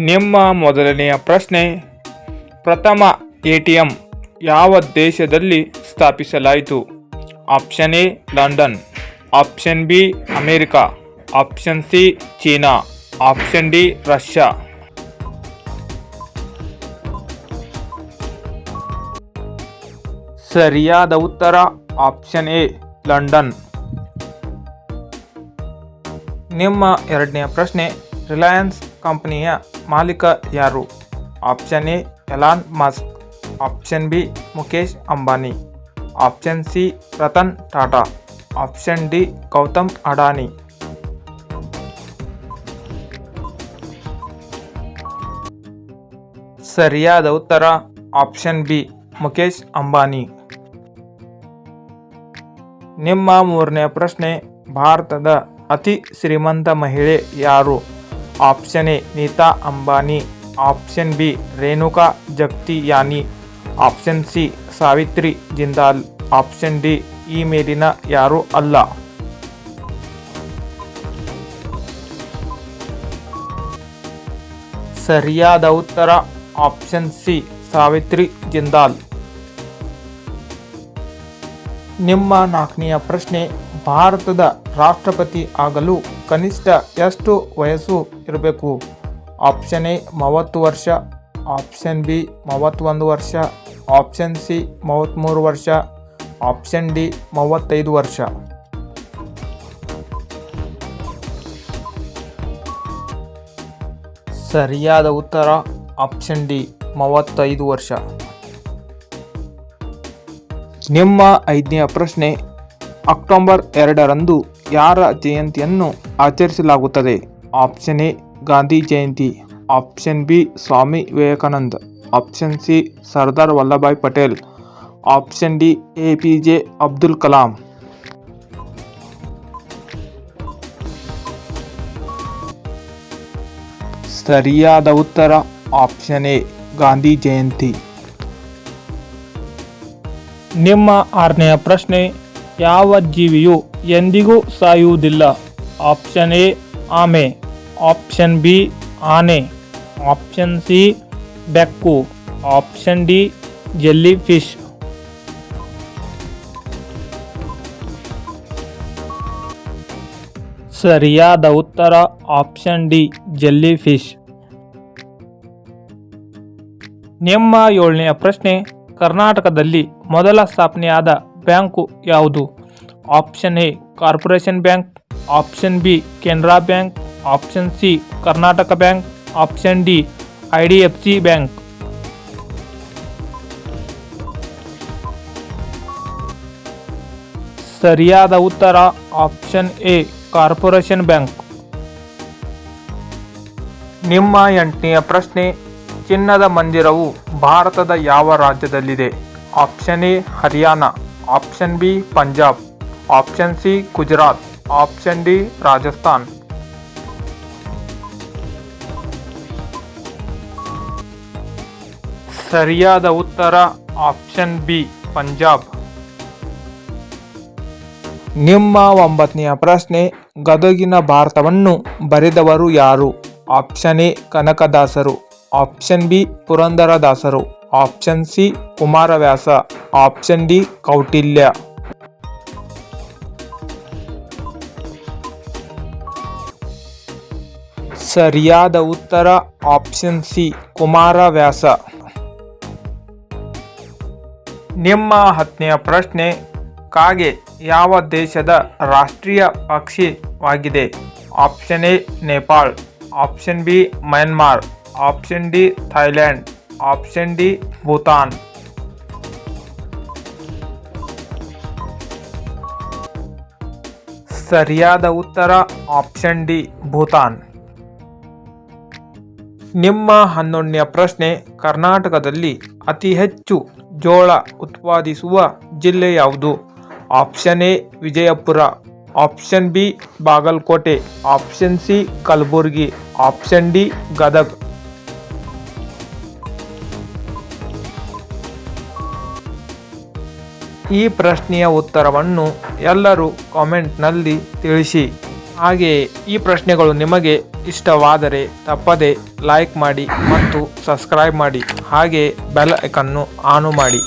ನಿಮ್ಮ ಮೊದಲನೆಯ ಪ್ರಶ್ನೆ. ಪ್ರಥಮ ಎ ಟಿ ಎಂ ಯಾವ ದೇಶದಲ್ಲಿ ಸ್ಥಾಪಿಸಲಾಯಿತು? Option A, London. Option B, America. Option C, China. Option D, Russia. ಸರಿಯಾದ ಉತ್ತರ, ಆಪ್ಷನ್ ಎ, ಲಂಡನ್. ನಿಮ್ಮ ಎರಡನೆಯ ಪ್ರಶ್ನೆ. ರಿಲಯನ್ಸ್ ಕಂಪನಿಯ ಮಾಲೀಕ ಯಾರು? Option A, Elon Musk. Option B Mukesh Ambani. Option C, Ratan Tata. Option D, Gautam Adani. ಸರಿಯಾದ ಉತ್ತರ, ಆಪ್ಷನ್ ಬಿ ಮುಖೇಶ್ ಅಂಬಾನಿ. ನಿಮ್ಮ ಮೂರನೇ ಪ್ರಶ್ನೆ, ಭಾರತದ ಅತಿ ಶ್ರೀಮಂತ ಮಹಿಳೆ ಯಾರು? Option A, Nita Ambani. Option B, Renuka Jagtiani. Option C, Savitri Jindal. Option D ಈ ಮೇಲಿನ ಯಾರೂ ಅಲ್ಲ. ಸರಿಯಾದ ಉತ್ತರ, ಆಪ್ಷನ್ ಸಿ, ಸಾವಿತ್ರಿ ಜಿಂದಾಲ್. ನಿಮ್ಮ ನಾಲ್ಕನೆಯ ಪ್ರಶ್ನೆ, ಭಾರತದ ರಾಷ್ಟ್ರಪತಿ ಆಗಲು ಕನಿಷ್ಠ ಎಷ್ಟು ವಯಸ್ಸು ಇರಬೇಕು? ಆಪ್ಷನ್ ಎ ಮೂವತ್ತು ವರ್ಷ ಆಪ್ಷನ್ ಬಿ ಮೂವತ್ತೊಂದು ವರ್ಷ ಆಪ್ಷನ್ ಸಿ ಮೂವತ್ತ್ಮೂರು ವರ್ಷ ಆಪ್ಷನ್ ಡಿ ಮೂವತ್ತೈದು ವರ್ಷ. ಸರಿಯಾದ ಉತ್ತರ ಆಪ್ಷನ್ ಡಿ ಮೂವತ್ತೈದು ವರ್ಷ. ನಿಮ್ಮ ಐದನೇ ಪ್ರಶ್ನೆ, ಅಕ್ಟೋಬರ್ ಎರಡರಂದು ಯಾರ ಜಯಂತಿಯನ್ನು ಆಚರಿಸಲಾಗುತ್ತದೆ? Option A, Gandhi Jayanti. Option B, Swami Vivekananda. Option C, Sardar Vallabhbhai Patel. Option D, A P J Abdul Kalam. ಸರಿಯಾದ ಉತ್ತರ, ಆಪ್ಷನ್ ಎ, ಗಾಂಧಿ ಜಯಂತಿ. ನಿಮ್ಮ ಆರನೆಯ ಪ್ರಶ್ನೆ, ಯಾವ ಜೀವಿಯು ಎಂದಿಗೂ ಸಾಯುವುದಿಲ್ಲ. ಆಪ್ಷನ್ ಎ, ಆಮೆ. ಆಪ್ಷನ್ ಬಿ, ಆನೆ. ಆಪ್ಷನ್ ಸಿ, ಬೆಕ್ಕು. Option D, jellyfish. ಸರಿಯಾದ ಉತ್ತರ, ಆಪ್ಷನ್ ಡಿ, ಜೆಲ್ಲಿ ಫಿಶ್. ನಿಮ್ಮ ಏಳನೆಯ ಪ್ರಶ್ನೆ, ಕರ್ನಾಟಕದಲ್ಲಿ ಮೊದಲ ಸ್ಥಾಪನೆಯಾದ ಬ್ಯಾಂಕು ಯಾವುದು? Option A corporation bank option B Canara bank option C Karnataka bank option D I D F C bank ಸರಿಯಾದ ಉತ್ತರ ಆಪ್ಷನ್ ಎ ಕಾರ್ಪೊರೇಷನ್ ಬ್ಯಾಂಕ್ ನಿಮ್ಮ ಎಂಟನೆಯ ಪ್ರಶ್ನೆ, ಚಿನ್ನದ ಮಂದಿರವು ಭಾರತದ ಯಾವ ರಾಜ್ಯದಲ್ಲಿದೆ? Option A Haryana. Option B Punjab. Option C Gujarat option D Rajasthan ಸರಿಯಾದ ಉತ್ತರ ಆಪ್ಷನ್ ಬಿ ಪಂಜಾಬ್ ನಿಮ್ಮ ಒಂಬತ್ತನೆಯ ಪ್ರಶ್ನೆ, ಗದಗಿನ ಭಾರತವನ್ನು ಬರೆದವರು ಯಾರು? ಆಪ್ಷನ್ ಎ ಕನಕದಾಸರು. ಆಪ್ಷನ್ ಬಿ ಪುರಂದರದಾಸರು. Option C Kumaravyasa. Option D Kautilya. ಸರಿಯಾದ ಉತ್ತರ ಆಪ್ಷನ್ ಸಿ ಕುಮಾರವ್ಯಾಸ. ನಿಮ್ಮ ಹತ್ತನೆಯ ಪ್ರಶ್ನೆ, ಕಾಗೆ ಯಾವ ದೇಶದ ರಾಷ್ಟ್ರೀಯ ಪಕ್ಷಿವಾಗಿದೆ option A Nepal. Option B Myanmar. Option D Thailand option D Bhutan. ಸರಿಯಾದ ಉತ್ತರ ಆಪ್ಷನ್ ಡಿ ಭೂತಾನ್. ನಿಮ್ಮ ಹನ್ನೊಂದನೆಯ ಪ್ರಶ್ನೆ, ಕರ್ನಾಟಕದಲ್ಲಿ ಅತಿ ಹೆಚ್ಚು ಜೋಳ ಉತ್ಪಾದಿಸುವ ಜಿಲ್ಲೆ ಯಾವುದು? Option A, Vijayapura. Option B, Bagalkote. Option C, Kalaburagi. Option D, Gadag. ಈ ಪ್ರಶ್ನೆಯ ಉತ್ತರವನ್ನು ಎಲ್ಲರೂ ಕಾಮೆಂಟ್ನಲ್ಲಿ ತಿಳಿಸಿ. ಹಾಗೆಯೇ ಈ ಪ್ರಶ್ನೆಗಳು ನಿಮಗೆ ಇಷ್ಟವಾದರೆ ತಪ್ಪದೆ ಲೈಕ್ ಮಾಡಿ ಮತ್ತು ಸಬ್ಸ್ಕ್ರೈಬ್ ಮಾಡಿ ಹಾಗೆ ಬೆಲ್ ಐಕನ್ನು ಆನು ಮಾಡಿ.